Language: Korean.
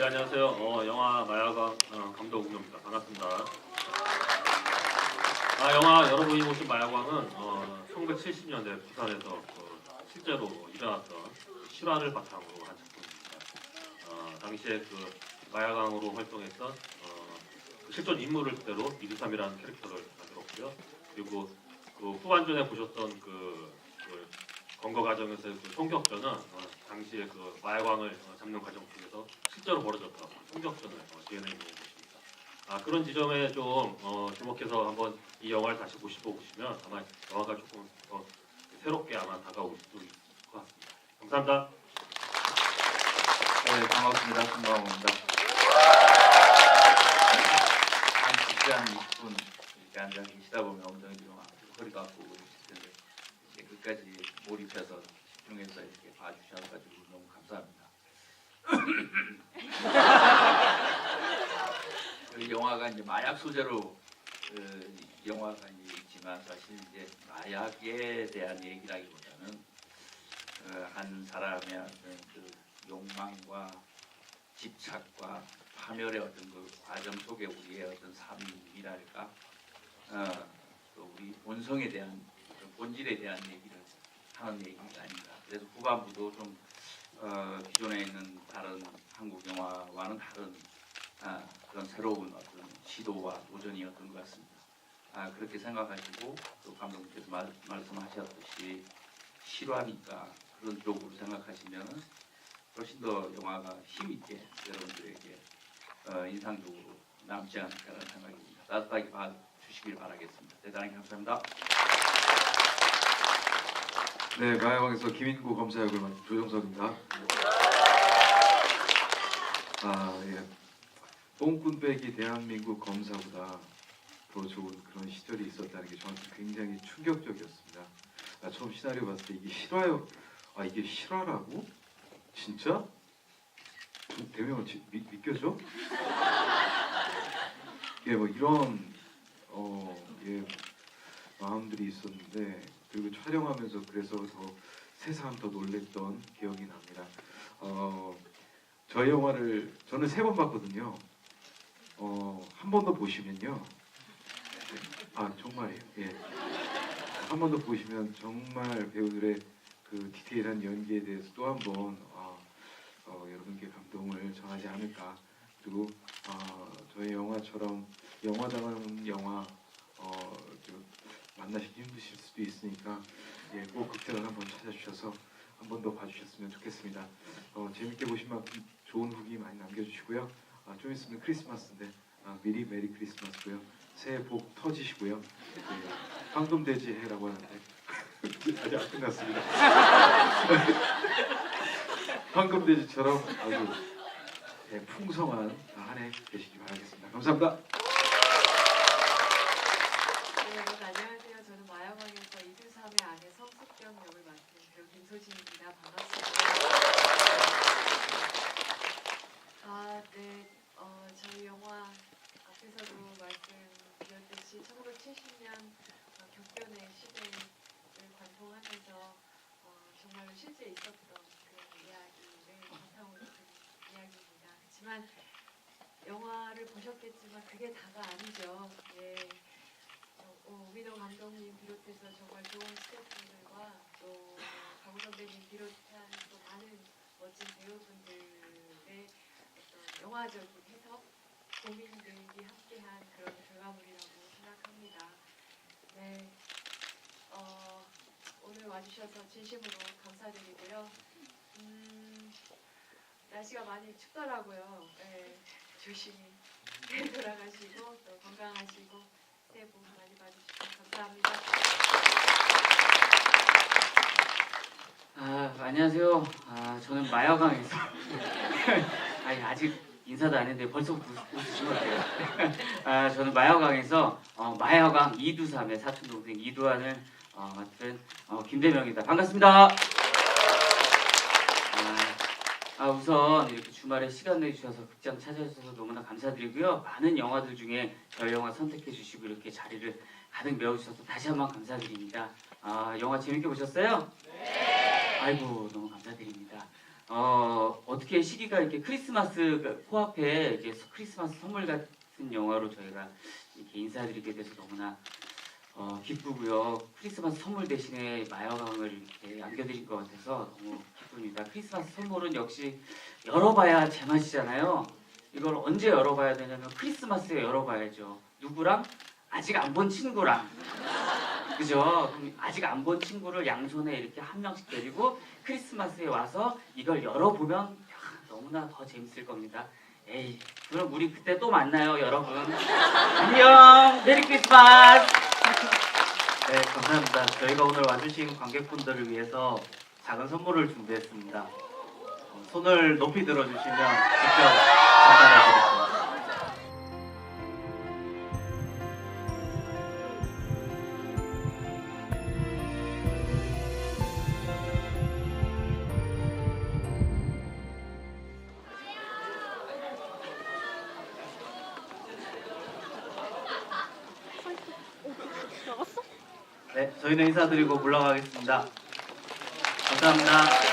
네 안녕하세요. 어, 영화 마야광 어, 감독吴노입니다. 반갑습니다. 아 영화 여러분이 보신 마야광은 어, 1970년대 부산에서 그 실제로 일어났던 실화를 바탕으로 한 작품입니다. 어, 당시에 그 마야광으로 활동했던 어, 그 실존 인물을 그대로 이두삼이라는 캐릭터를 만들었고요. 그리고 그 후반전에 보셨던 그, 그 검거 과정에서의 그 총격전은 어, 당시에 그 마야광을 어, 잡는 과정 속에서 실제로 벌어졌던 총격전을 어, 재현해 놓은 것입니다. 아, 그런 지점에 좀 어, 주목해서 한번 이 영화를 다시 보시고 보시면 아마 영화가 조금 더 새롭게 아마 다가올 수도 있을 것 같습니다. 감사합니다. 네, 반갑습니다. 김광호입니다. 한 시간 20분 이렇게 앉아 계시다 보면 엉덩이 좀 아프고 허리가 아프고 그러실 텐데 이제 끝까지 몰입해서 집중해서 이렇게 봐주셔가지고 너무 감사합니다. 그 영화가 이제 마약 소재로 그 영화가 이제 있지만 사실 이제 마약에 대한 얘기라기보다는 그한 사람의 어떤 그 욕망과 집착과 파멸의 어떤 그 과정 속에 우리의 어떤 삶이랄까? 어, 또 우리 본성에 대한 본질에 대한 얘기를 하는 얘기가 아닌가. 그래서 후반부도 좀 어, 기존에 있는 다른 한국 영화와는 다른 아, 그런 새로운 어떤 시도와 도전이었던 것 같습니다. 아, 그렇게 생각하시고 또 감독님께서 말, 말씀하셨듯이 실화니까 그런 쪽으로 생각하시면 훨씬 더 영화가 힘있게 여러분들에게 어, 인상적으로 남지 않을까라는 생각입니다. 따뜻하게 봐주시길 바라겠습니다. 대단히 감사합니다. 네, 마야광에서 김인구 검사 역을 맡은 조정석입니다. 아, 예. 똥꾼 빼기 대한민국 검사보다 더 좋은 그런 시절이 있었다는 게 저한테 굉장히 충격적이었습니다. 아, 처음 시나리오 봤을 때 이게 실화요? 아, 이게 실화라고? 진짜? 좀 대명을 지- 믿, 믿겨져? 예, 뭐 이런 어, 예, 마음들이 있었는데 그리고 촬영하면서 그래서 더 새삼 더 놀랬던 기억이 납니다. 어, 저희 영화를 저는 세 번 봤거든요. 어, 한 번 더 보시면요. 아 정말이에요. 예. 한 번 더 보시면 정말 배우들의 그 디테일한 연기에 대해서 또 한번 아, 어, 여러분께 감동을 전하지 않을까. 그리고 아, 저희 영화처럼 영화다운 영화 어, 좀 만나시기 힘드실 수도 있으니까 예, 꼭 극장을 한번 찾아주셔서 한 번 더 봐주셨으면 좋겠습니다. 어, 재밌게 보신 만큼 좋은 후기 많이 남겨주시고요. 아, 좀 있으면 크리스마스인데 아, 미리 메리 크리스마스고요. 새해 복 터지시고요. 예, 황금돼지 해라고 하는데 아직 안 끝났습니다. 황금돼지처럼 아주 예, 풍성한 한 해 되시기 바라겠습니다. 감사합니다. 네, 여러분 안녕하세요. 저는 마야광에서 이두삼의 아내 성숙경 역을 맡은 배우 김소진입니다. 반갑습니다. 아, 네, 어, 저희 영화 앞에서도 말씀드렸듯이 1970년 어, 격변의 시대를 관통하면서 어, 정말로 실제 있었던 그런 이야기를 바탕으로 든 이야기입니다. 그렇지만 영화를 보셨겠지만 그게 다가 아니죠. 예. 어, 어, 우민호 감독님 비롯해서 정말 좋은 스태프분들과 또 강우 선배님 비롯한 또 많은 멋진 배우분들의 어떤 영화적인 해석, 고민들이 함께한 그런 결과물이라고 생각합니다. 네, 어, 오늘 와주셔서 진심으로 감사드리고요. 음, 날씨가 많이 춥더라고요. 네, 조심히 돌아가시고 또 건강하시고 새해 복 많이 받으시고 감사합니다. 아, 안녕하세요. 아, 저는 마야광에서 아니 아직 인사도 안 했는데 벌써부터 웃- 웃으시면 어때요? 아, 저는 마야광에서 어, 마야광 이두삼의 사촌 동생 이두환을 어, 맡은 어, 김대명입니다. 반갑습니다. 아, 아, 우선 이렇게 주말에 시간 내주셔서 극장 찾아주셔서 너무나 감사드리고요. 많은 영화들 중에 저희 영화 선택해 주시고 이렇게 자리를 가득 메워주셔서 다시 한번 감사드립니다. 아, 영화 재밌게 보셨어요? 아이고 너무 감사드립니다. 어, 어떻게 시기가 이렇게 크리스마스 코앞에 이렇게 크리스마스 선물 같은 영화로 저희가 이렇게 인사드리게 돼서 너무나 어, 기쁘고요. 크리스마스 선물 대신에 마여강을 이렇게 안겨드릴 것 같아서 너무 기쁩니다. 크리스마스 선물은 역시 열어봐야 제맛이잖아요. 이걸 언제 열어봐야 되냐면 크리스마스에 열어봐야죠. 누구랑? 아직 안 본 친구랑. 그죠? 그럼 아직 안 본 친구를 양손에 이렇게 한 명씩 데리고 크리스마스에 와서 이걸 열어보면 야, 너무나 더 재밌을 겁니다. 에이, 그럼 우리 그때 또 만나요, 여러분. 안녕! 메리 크리스마스! 네, 감사합니다. 저희가 오늘 와주신 관객분들을 위해서 작은 선물을 준비했습니다. 어, 손을 높이 들어주시면 직접 전달해 드릴게요. 네, 저희는 인사드리고 물러가겠습니다. 감사합니다.